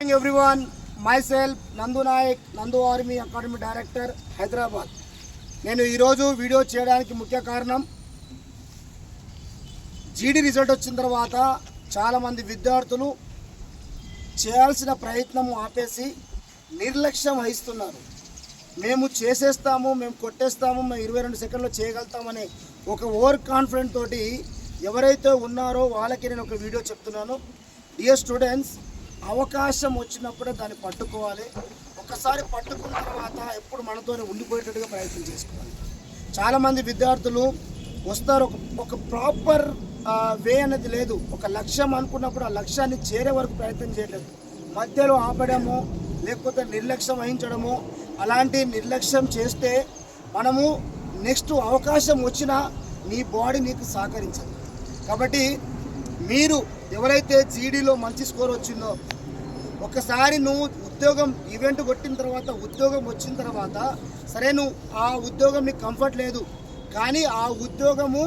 Morning everyone my self నందు నాయక్ నందు army academy director Hyderabad నేను ఈరోజు వీడియో చేయడానికి ముఖ్య కారణం జీడీ రిజల్ట్ వచ్చిన తర్వాత చాలామంది విద్యార్థులు చేయాల్సిన ప్రయత్నం ఆపేసి నిర్లక్ష్యం వహిస్తున్నారు. మేము చేసేస్తాము మేము కొట్టేస్తాము మేము ఇరవై రెండు సెకండ్లో చేయగలుగుతామనే ఒక ఓవర్ కాన్ఫిడెంట్ తోటి ఎవరైతే ఉన్నారో వాళ్ళకి నేను ఒక వీడియో చెప్తున్నాను. డియర్ స్టూడెంట్స్ అవకాశం వచ్చినప్పుడే దాన్ని పట్టుకోవాలి. ఒకసారి పట్టుకున్న తర్వాత ఎప్పుడు మనతోనే ఉండిపోయేటట్టుగా ప్రయత్నం చేసుకోవాలి. చాలామంది విద్యార్థులు వస్తారు. ఒక ఒక ప్రాపర్ వే అనేది లేదు. ఒక లక్ష్యం అనుకున్నప్పుడు ఆ లక్ష్యాన్ని చేరే వరకు ప్రయత్నం చేయలేదు. మధ్యలో ఆపడము లేకపోతే నిర్లక్ష్యం వహించడము అలాంటి నిర్లక్ష్యం చేస్తే మనము నెక్స్ట్ అవకాశం వచ్చినా నీ బాడీ నీకు సహకరించదు. కాబట్టి మీరు ఎవరైతే జీడీలో మంచి స్కోర్ వచ్చిందో ఒకసారి నువ్వు ఉద్యోగం ఈవెంట్ కొట్టిన తర్వాత ఉద్యోగం వచ్చిన తర్వాత సరే నువ్వు ఆ ఉద్యోగం నీకు కంఫర్ట్ లేదు కానీ ఆ ఉద్యోగము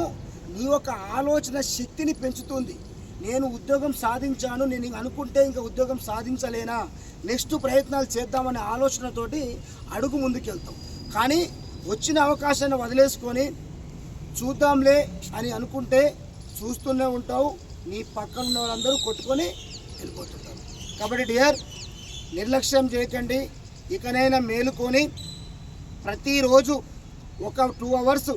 నీ యొక్క ఆలోచన శక్తిని పెంచుతుంది. నేను ఉద్యోగం సాధించాను నేను అనుకుంటే ఇంకా ఉద్యోగం సాధించలేనా? నెక్స్ట్ ప్రయత్నాలు చేద్దామనే ఆలోచనతోటి అడుగు ముందుకెళ్తాం. కానీ వచ్చిన అవకాశాన్ని వదిలేసుకొని చూద్దాంలే అని అనుకుంటే చూస్తూనే ఉంటావు. నీ పక్కన ఉన్న వాళ్ళందరూ కొట్టుకొని వెళ్ళిపోతుంటారు. కాబట్టి డియర్ నిర్లక్ష్యం చేయకండి. ఇకనైనా మేలుకొని ప్రతిరోజు ఒక టూ అవర్స్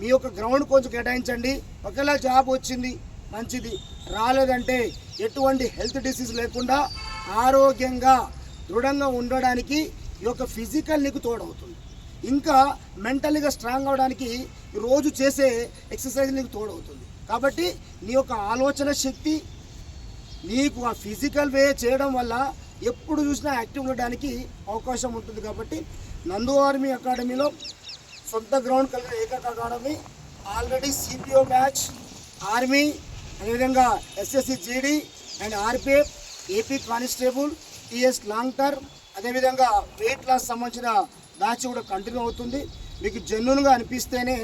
మీ యొక్క గ్రౌండ్ కొంచెం కేటాయించండి. ఒకవేళ జాబ్ వచ్చింది మంచిది రాలేదంటే ఎటువంటి హెల్త్ డిసీజ్ లేకుండా ఆరోగ్యంగా దృఢంగా ఉండడానికి ఈ యొక్క ఫిజికల్ నీకు తోడవుతుంది. ఇంకా మెంటల్గా స్ట్రాంగ్ అవడానికి రోజు చేసే ఎక్సర్సైజ్ నీకు తోడవుతుంది. కాబట్టి నీ యొక్క ఆలోచన శక్తి నీకు ఆ ఫిజికల్ వే చేయడం వల్ల ఎప్పుడు చూసినా యాక్టివ్ ఉండడానికి అవకాశం ఉంటుంది కాబట్టి నందు ఆర్మీ అకాడమీలో సొంత గ్రౌండ్ కలిగిన ఏకైక academy already CPO match army అదేవిధంగా SSC GD and RPF AP constable TS long term అదేవిధంగా వెయిట్ లాస్ సంబంధించిన బ్యాచ్ కూడా కంటిన్యూ అవుతుంది. మీకు జెన్యున్గా అనిపిస్తేనే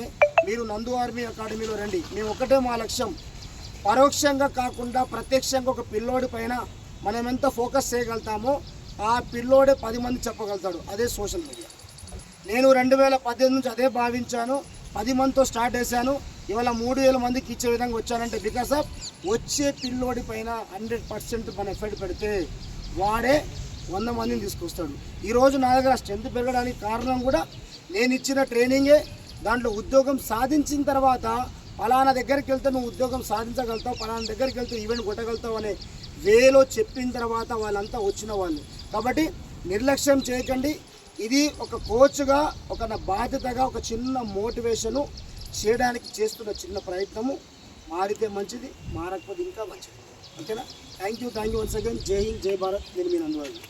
మీరు నందు ఆర్మీ అకాడమీలో రండి. మేము ఒకటే మా లక్ష్యం. పరోక్షంగా కాకుండా ప్రత్యక్షంగా ఒక పిల్లోడి పైన మనం ఎంత ఫోకస్ చేయగలుగుతామో ఆ పిల్లోడే పది మంది చెప్పగలుగుతాడు. అదే సోషల్ మీడియా. నేను రెండు వేల పద్దెనిమిది నుంచి అదే భావించాను. పది మందితో స్టార్ట్ చేశాను. ఇవాళ మూడు వేల మందికి ఇచ్చే విధంగా వచ్చానంటే బికాస్ ఆఫ్ వచ్చే పిల్లోడి పైన హండ్రెడ్ పర్సెంట్ మన ఎఫర్ట్ పెడితే వాడే వంద మందిని తీసుకొస్తాడు. ఈరోజు నా దగ్గర స్ట్రెంత్ పెరగడానికి కారణం కూడా నేను ఇచ్చిన ట్రైనింగే దాంట్లో ఉద్యోగం సాధించిన తర్వాత పలానా దగ్గరికి వెళ్తే నువ్వు ఉద్యోగం సాధించగలుగుతావు పలానా దగ్గరికి వెళ్తే ఈవెంట్ కొట్టగలుగుతావు అనే వేలో చెప్పిన తర్వాత వాళ్ళంతా వచ్చిన వాళ్ళు. కాబట్టి నిర్లక్ష్యం చేయకండి. ఇది ఒక కోచ్గా ఒక నా బాధ్యతగా ఒక చిన్న మోటివేషను చేయడానికి చేస్తున్న చిన్న ప్రయత్నము. మారితే మంచిది మారకపోతే ఇంకా మంచిది. ఓకేనా? Thank you thank you once again జై హింద్ జై భారత్. నేను మీ నందువాడి